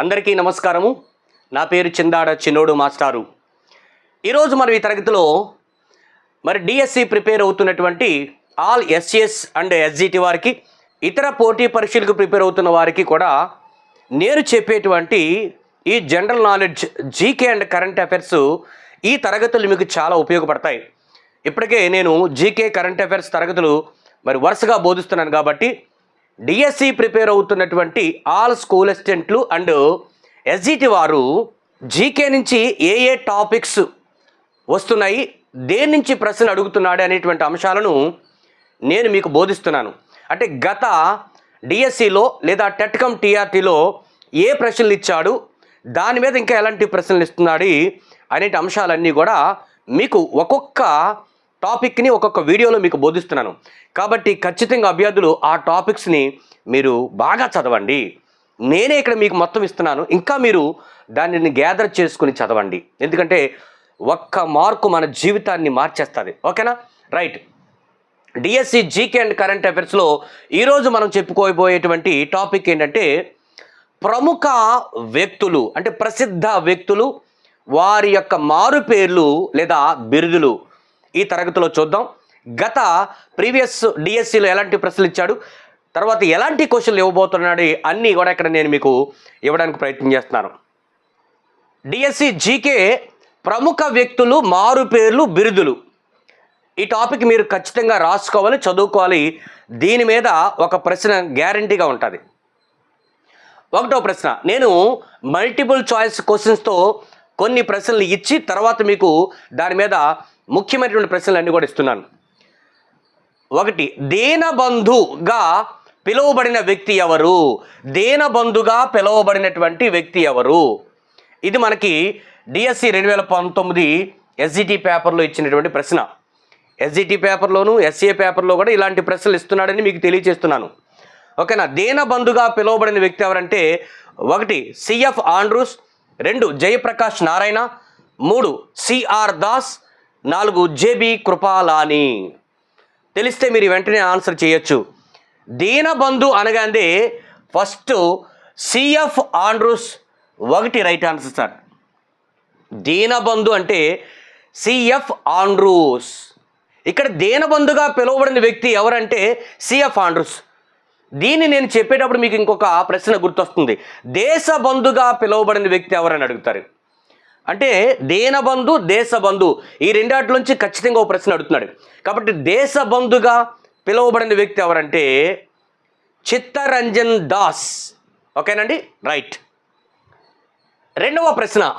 అందరికీ నమస్కారము. నా పేరు చిందాడ చిన్నోడు మాస్టారు. ఈరోజు మనం ఈ తరగతిలో మరి డిఎస్సి ప్రిపేర్ అవుతున్నటువంటి ఆల్ ఎస్సిఎస్ అండ్ ఎస్జిటి వారికి ఇతర పోటీ పరీక్షలకు ప్రిపేర్ అవుతున్న వారికి కూడా నేను చెప్పేటువంటి ఈ general knowledge GK and current affairs ఈ తరగతులు మీకు చాలా ఉపయోగపడతాయి. ఇప్పటికే నేను జీకే కరెంట్ అఫైర్స్ తరగతులు మరి వరుసగా బోధిస్తున్నాను కాబట్టి డిఎస్సి ప్రిపేర్ అవుతున్నటువంటి ఆల్ స్కూల్ అసిస్టెంట్లు అండ్ ఎస్జిటి వారు జీకే నుంచి ఏ ఏ టాపిక్స్ వస్తున్నాయి దేని నుంచి ప్రశ్నలు అడుగుతున్నాడు అనేటువంటి అంశాలను నేను మీకు బోధిస్తున్నాను. అంటే గత డిఎస్సిలో లేదా టెట్కమ్ టీఆర్టీలో ఏ ప్రశ్నలు ఇచ్చాడు దాని మీద ఇంకా ఎలాంటి ప్రశ్నలు ఇస్తున్నాడు అనే అంశాలన్నీ కూడా మీకు ఒక్కొక్క టాపిక్ని ఒక్కొక్క వీడియోలో మీకు బోధిస్తున్నాను. కాబట్టి ఖచ్చితంగా అభ్యర్థులు ఆ టాపిక్స్ని మీరు బాగా చదవండి. నేనే ఇక్కడ మీకు మొత్తం ఇస్తున్నాను. ఇంకా మీరు దానిని గ్యాదర్ చేసుకుని చదవండి. ఎందుకంటే ఒక్క మార్కు మన జీవితాన్ని మార్చేస్తుంది. ఓకేనా? Right. DSC GK and current అఫైర్స్లో ఈరోజు మనం చెప్పుకోబోయేటువంటి టాపిక్ ఏంటంటే ప్రముఖ వ్యక్తులు అంటే ప్రసిద్ధ వ్యక్తులు వారి యొక్క మారు పేర్లు లేదా బిరుదులు. ఈ తరగతిలో చూద్దాం. గత ప్రీవియస్ డిఎస్సిలో ఎలాంటి ప్రశ్నలు ఇచ్చాడు? తర్వాత ఎలాంటి క్వశ్చన్లు ఇవ్వబోతున్నాడు? అన్నీ కూడా ఇక్కడ నేను మీకు ఇవ్వడానికి ప్రయత్నం చేస్తున్నాను. డిఎస్సి జీకే ప్రముఖ వ్యక్తులు మారు పేర్లు బిరుదులు. ఈ టాపిక్ మీరు ఖచ్చితంగా రాసుకోవాలి చదువుకోవాలి. దీని మీద ఒక ప్రశ్న గ్యారంటీగా ఉంటుంది. ఒకటో ప్రశ్న నేను మల్టిపుల్ చాయిస్ క్వశ్చన్స్తో కొన్ని ప్రశ్నలు ఇచ్చి తర్వాత మీకు దాని మీద ముఖ్యమైనటువంటి ప్రశ్నలు అన్నీ కూడా ఇస్తున్నాను. ఒకటి దేనబంధుగా పిలువబడిన వ్యక్తి ఎవరు? దేనబంధుగా పిలువబడినటువంటి వ్యక్తి ఎవరు? ఇది మనకి డిఎస్సి రెండు వేల పంతొమ్మిది ఎస్జిటి పేపర్లో ఇచ్చినటువంటి ప్రశ్న. ఎస్జిటి పేపర్లోను ఎస్ఏ పేపర్లో కూడా ఇలాంటి ప్రశ్నలు ఇస్తున్నాడని మీకు తెలియజేస్తున్నాను ఓకేనా? దేనబంధుగా పిలువబడిన వ్యక్తి ఎవరంటే ఒకటి సిఎఫ్ ఆండ్రూస్ రెండు జయప్రకాష్ నారాయణ మూడు సిఆర్ దాస్ నాలుగు జేబి కృపాలాని. తెలిస్తే మీరు వెంటనే ఆన్సర్ చేయొచ్చు. దీనబంధు అనగానే ఫస్ట్ సిఎఫ్ ఆండ్రూస్ ఒకటి రైట్ ఆన్సర్ సార్. దీనబంధు అంటే సిఎఫ్ ఆండ్రూస్. ఇక్కడ దీనబంధుగా పిలువబడిన వ్యక్తి ఎవరంటే సిఎఫ్ ఆండ్రూస్. దీన్ని నేను చెప్పేటప్పుడు మీకు ఇంకొక ప్రశ్న గుర్తొస్తుంది. దేశబంధుగా పిలువబడిన వ్యక్తి ఎవరని అడుగుతారు? అంటే దేనబంధు దేశబంధు. ఈ రెండాటిలోంచి ఖచ్చితంగా ఒక ప్రశ్న అడుగుతున్నాడు. కాబట్టి దేశబంధుగా పిలువబడిన వ్యక్తి ఎవరంటే చిత్తరంజన్ దాస్. ఓకేనండి? రైట్. రెండవ ప్రశ్న.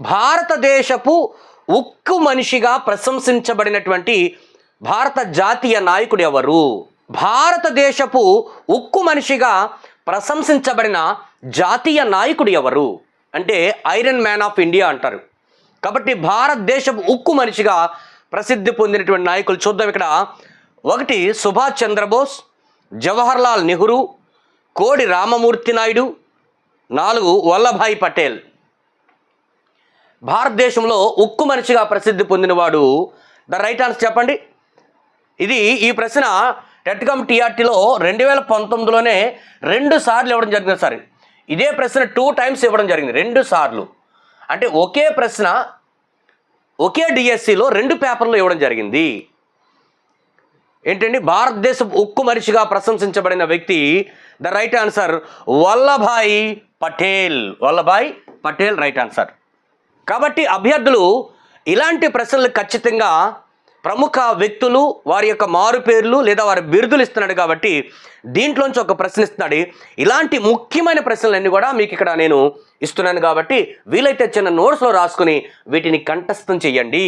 భారతదేశపు ఉక్కు మనిషిగా ప్రశంసించబడినటువంటి భారత జాతీయ నాయకుడు ఎవరు? భారతదేశపు ఉక్కు మనిషిగా ప్రశంసించబడిన జాతీయ నాయకుడు ఎవరు? అంటే ఐరన్ మ్యాన్ ఆఫ్ ఇండియా అంటారు. కాబట్టి భారతదేశపు ఉక్కు మనిషిగా ప్రసిద్ధి పొందినటువంటి నాయకులు చూద్దాం ఇక్కడ. ఒకటి సుభాష్ చంద్రబోస్ జవహర్లాల్ నెహ్రూ కోడి రామమూర్తి నాయుడు నాలుగు వల్లభాయ్ పటేల్. భారతదేశంలో ఉక్కు మనిషిగా ప్రసిద్ధి పొందినవాడు ద రైట్ ఆన్సర్ చెప్పండి. ఇది ఈ ప్రశ్న టెట్కమ్ టీఆర్టీలో రెండు వేల పంతొమ్మిదిలోనే రెండు సార్లు ఇవ్వడం జరిగింది సార్. ఇదే ప్రశ్న టూ టైమ్స్ ఇవ్వడం జరిగింది. రెండు సార్లు. అంటే ఒకే ప్రశ్న ఒకే డిఎస్సిలో రెండు పేపర్లు ఇవ్వడం జరిగింది. ఏంటండి? భారతదేశం ఉక్కు మనిషిగా ప్రశంసించబడిన వ్యక్తి the right answer Vallabhbhai Patel. Vallabhbhai Patel right answer. కాబట్టి అభ్యర్థులు ఇలాంటి ప్రశ్నలు ఖచ్చితంగా ప్రముఖ వ్యక్తులు వారి యొక్క మారు పేర్లు లేదా వారి బిరుదులు ఇస్తున్నాడు కాబట్టి దీంట్లోంచి ఒక ప్రశ్న ఇస్తున్నాడు. ఇలాంటి ముఖ్యమైన ప్రశ్నలన్నీ కూడా మీకు ఇక్కడ నేను ఇస్తున్నాను కాబట్టి వీలైతే చిన్న నోట్స్లో రాసుకుని వీటిని కంఠస్థం చెయ్యండి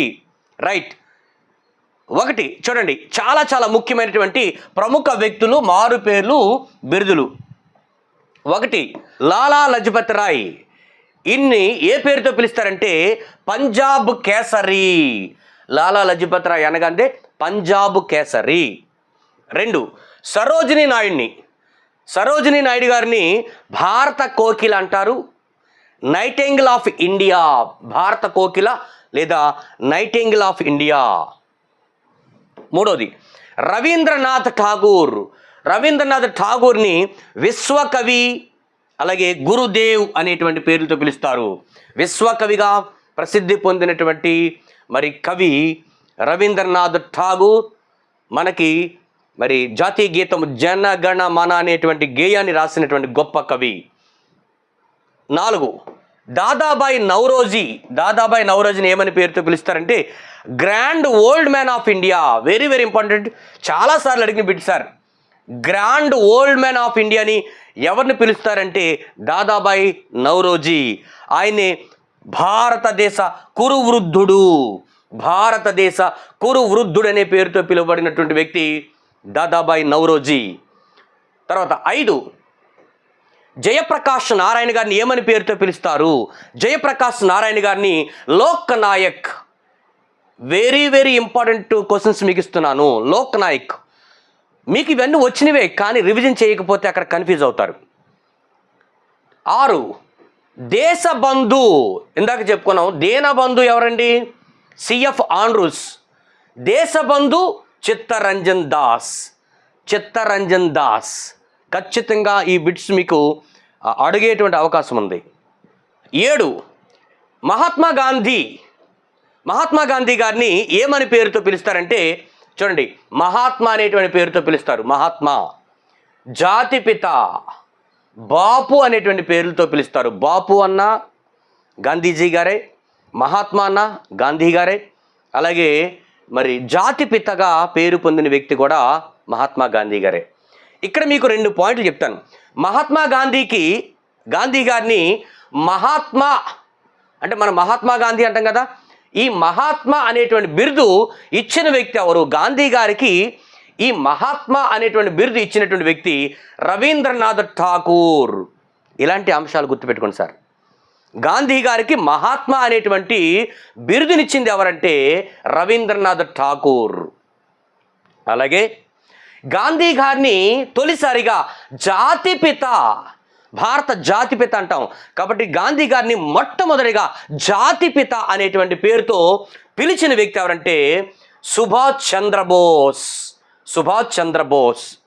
రైట్. ఒకటి చూడండి. చాలా చాలా ముఖ్యమైనటువంటి ప్రముఖ వ్యక్తులు మారు పేర్లు బిరుదులు. ఒకటి లాలా లజపత్ రాయ్. ఇన్ని ఏ పేరుతో పిలుస్తారంటే పంజాబ్ కేసరి. లాలా లజపత్ రాయ్ అనగానే పంజాబ్ కేసరి. రెండు సరోజిని నాయుడిని. సరోజిని నాయుడు గారిని భారత కోకిల అంటారు. నైటెంగిల్ ఆఫ్ ఇండియా భారత కోకిల లేదా నైటెంగిల్ ఆఫ్ ఇండియా మూడోది రవీంద్రనాథ్ ఠాగూర్. రవీంద్రనాథ్ ఠాగూర్ని విశ్వకవి అలాగే గురుదేవ్ అనేటువంటి పేర్లతో పిలుస్తారు. విశ్వకవిగా ప్రసిద్ధి పొందినటువంటి మరి కవి రవీంద్రనాథ్ ఠాగూర్ మనకి మరి జాతీయ గీతం జనగణ మన అనేటువంటి గేయాన్ని రాసినటువంటి గొప్ప కవి. నాలుగు దాదాబాయి నవరోజీ దాదాబాయి నవరోజీని ఏమని పేరుతో పిలుస్తారంటే grand old man of India. Very very important. చాలాసార్లు అడిగిన bit sir grand old man of ఇండియాని ఎవరిని పిలుస్తారంటే దాదాబాయి నవరోజీ ఆయన్ని భారతదేశ కురు వృద్ధుడు భారతదేశ కురు వృద్ధుడు అనే పేరుతో పిలువబడినటువంటి వ్యక్తి దాదాబాయి నవరోజీ తర్వాత ఐదు జయప్రకాష్ నారాయణ గారిని ఏమని పేరుతో పిలుస్తారు? జయప్రకాష్ నారాయణ గారిని Lok Nayak very very important questions మీకు ఇస్తున్నాను. లోక్ నాయక్ మీకు ఇవన్నీ వచ్చినవే కానీ రివిజన్ చేయకపోతే అక్కడ కన్ఫ్యూజ్ అవుతారు. ఆరు దేశబంధు. ఇందాక చెప్పుకున్నాం. దేనబంధు ఎవరండి? C F Andrews Deshbandhu Chittaranjan Das. Chittaranjan Das. ఖచ్చితంగా ఈ బిట్స్ మీకు అడిగేటువంటి అవకాశం ఉంది. ఏడు. మహాత్మా గాంధీ. మహాత్మా గాంధీ గారిని ఏమని పేరుతో పిలుస్తారంటే చూడండి మహాత్మా అనేటువంటి పేరుతో పిలుస్తారు. మహాత్మా. జాతిపిత. బాపు అనేటువంటి పేర్లతో పిలుస్తారు. బాపు అన్న గాంధీజీ గారే మహాత్మా అన్న గాంధీ గారే అలాగే మరి జాతిపితగా పేరు పొందిన వ్యక్తి కూడా మహాత్మా గాంధీ గారే. ఇక్కడ మీకు రెండు పాయింట్లు చెప్తాను. మహాత్మా గాంధీకి గాంధీ గారిని మహాత్మా అంటే మనం మహాత్మా గాంధీ అంటాం కదా ఈ మహాత్మా అనేటువంటి బిరుదు ఇచ్చిన వ్యక్తి ఎవరు? గాంధీ గారికి ఈ మహాత్మా అనేటువంటి బిరుదు ఇచ్చినటువంటి వ్యక్తి రవీంద్రనాథ్ ఠాకూర్. ఇలాంటి అంశాలు గుర్తుపెట్టుకోండి సార్. గాంధీ గారికి మహాత్మా అనేటువంటి బిరుదునిచ్చింది ఎవరంటే రవీంద్రనాథ్ ఠాకూర్. అలాగే గాంధీ గారిని తొలిసారిగా జాతిపిత భారత జాతిపిత అంటాం. కాబట్టి గాంధీ గారిని మొట్టమొదటిగా జాతిపిత అనేటువంటి పేరుతో పిలిచిన వ్యక్తి ఎవరంటే సుభాష్ చంద్రబోస్. సుభాష్ చంద్రబోస్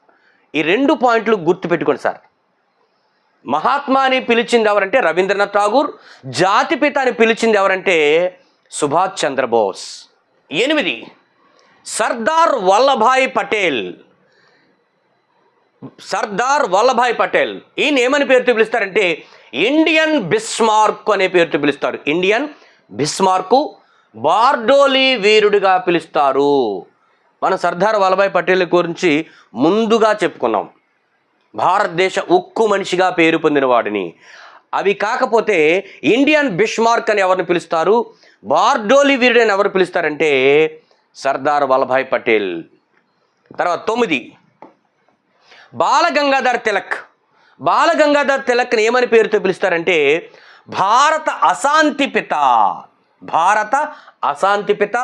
ఈ రెండు పాయింట్లు గుర్తుపెట్టుకోండి సార్. మహాత్మా అని పిలిచింది ఎవరంటే రవీంద్రనాథ్ ఠాగూర్ జాతిపిత అని పిలిచింది ఎవరంటే సుభాష్ చంద్రబోస్ ఎనిమిది సర్దార్ వల్లభాయ్ పటేల్. సర్దార్ వల్లభాయ్ పటేల్ ఈయన ఏమని పేరుతో పిలుస్తారంటే ఇండియన్ బిస్మార్క్ అనే పేరుతో పిలుస్తారు. ఇండియన్ బిస్మార్కు బార్డోలీ వీరుడిగా పిలుస్తారు. మన సర్దార్ వల్లభాయ్ పటేల్ గురించి ముందుగా చెప్పుకున్నాం. భారతదేశ ఉక్కు మనిషిగా పేరు పొందిన వాడిని. అవి కాకపోతే ఇండియన్ బిష్మార్క్ అని ఎవరిని పిలుస్తారు? బార్డోలి వీరుడు అని ఎవరు పిలుస్తారంటే సర్దార్ వల్లభాయ్ పటేల్. తర్వాత తొమ్మిది. బాలగంగాధర్ తిలక్. బాలగంగాధర్ తిలక్ని ఏమని పేరుతో పిలుస్తారంటే భారత అశాంతి పిత. భారత అశాంతి పిత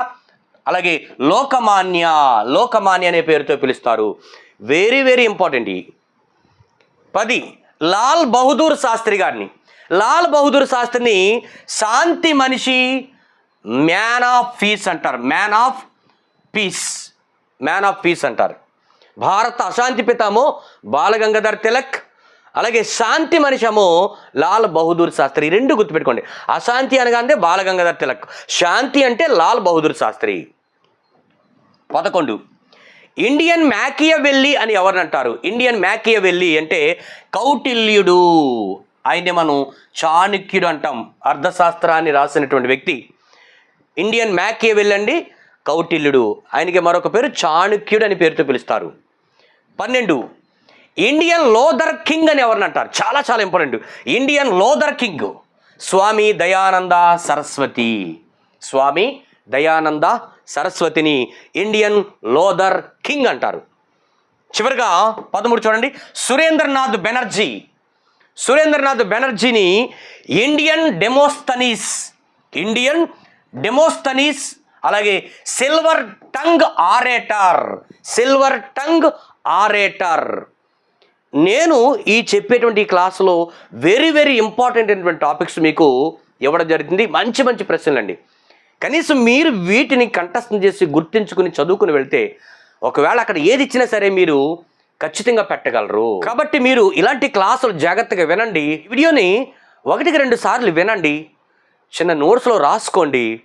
అలాగే లోకమాన్య లోకమాన్య అనే పేరుతో పిలుస్తారు. వెరీ వెరీ ఇంపార్టెంట్ ఈ. పది లాల్ బహదూర్ శాస్త్రి గారిని. లాల్ బహదూర్ శాస్త్రిని శాంతి మనిషి మ్యాన్ ఆఫ్ పీస్ అంటారు. Man of peace man of peace అంటారు. భారత అశాంతి పితామో బాలగంగాధర్ తిలక్ అలాగే శాంతి మనిషము లాల్ బహదూర్ శాస్త్రి రెండు గుర్తుపెట్టుకోండి. అశాంతి అనగానే బాలగంగాధర్ తిలక్. శాంతి అంటే లాల్ బహదూర్ శాస్త్రి. పదకొండు. ఇండియన్ మ్యాకియవెల్లి అని ఎవరిని అంటారు ఇండియన్ మ్యాకియవెల్లి అంటే కౌటిల్యుడు. ఆయన్ని మనం చాణక్యుడు అంటాం. అర్థశాస్త్రాన్ని రాసినటువంటి వ్యక్తి. ఇండియన్ మ్యాకియవెల్లి అండి కౌటిల్యుడు. ఆయనకి మరొక పేరు చాణక్యుడు అని పేరుతో పిలుస్తారు. పన్నెండు. ఇండియన్ లోదర్ కింగ్ అని ఎవరిని అంటారు? చాలా చాలా important. Indian Luther king Swami Dayananda Saraswati. Swami Dayananda సరస్వతిని ఇండియన్ లోదర్ కింగ్ అంటారు. చివరిగా పదమూడు చూడండి. సురేంద్రనాథ్ బెనర్జీ. సురేంద్రనాథ్ బెనర్జీని ఇండియన్ డెమోస్తనీస్ ఇండియన్ డెమోస్తనీస్ అలాగే silver tongue orator silver tongue orator. నేను ఈ చెప్పేటువంటి క్లాసులో వెరీ వెరీ ఇంపార్టెంట్ అయినటువంటి టాపిక్స్ మీకు ఇవ్వడం జరిగింది. మంచి మంచి ప్రశ్నలు అండి. కనీసం మీరు వీటిని కంఠస్థం చేసి గుర్తించుకుని చదువుకుని వెళ్తే ఒకవేళ అక్కడ ఏది ఇచ్చినా సరే మీరు ఖచ్చితంగా పెట్టగలరు. కాబట్టి మీరు ఇలాంటి క్లాసులు జాగ్రత్తగా వినండి. వీడియోని ఒకటికి రెండు సార్లు వినండి. చిన్న నోట్స్లో రాసుకోండి.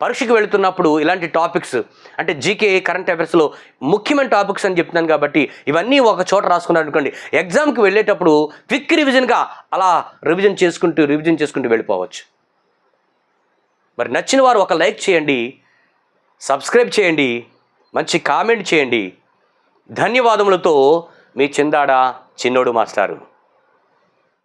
పరీక్షకు వెళుతున్నప్పుడు ఇలాంటి టాపిక్స్ అంటే జీకే కరెంట్ అఫైర్స్లో ముఖ్యమైన టాపిక్స్ అని చెప్తున్నాను కాబట్టి ఇవన్నీ ఒక చోట రాసుకున్నారు అనుకోండి ఎగ్జామ్కి వెళ్ళేటప్పుడు క్విక్ రివిజన్గా అలా రివిజన్ చేసుకుంటూ రివిజన్ చేసుకుంటూ వెళ్ళిపోవచ్చు. మరి నచ్చిన వారు ఒక లైక్ చేయండి సబ్స్క్రైబ్ చేయండి మంచి కామెంట్ చేయండి. ధన్యవాదములతో మీ చిందాడ చిన్నోడు మాస్టారు.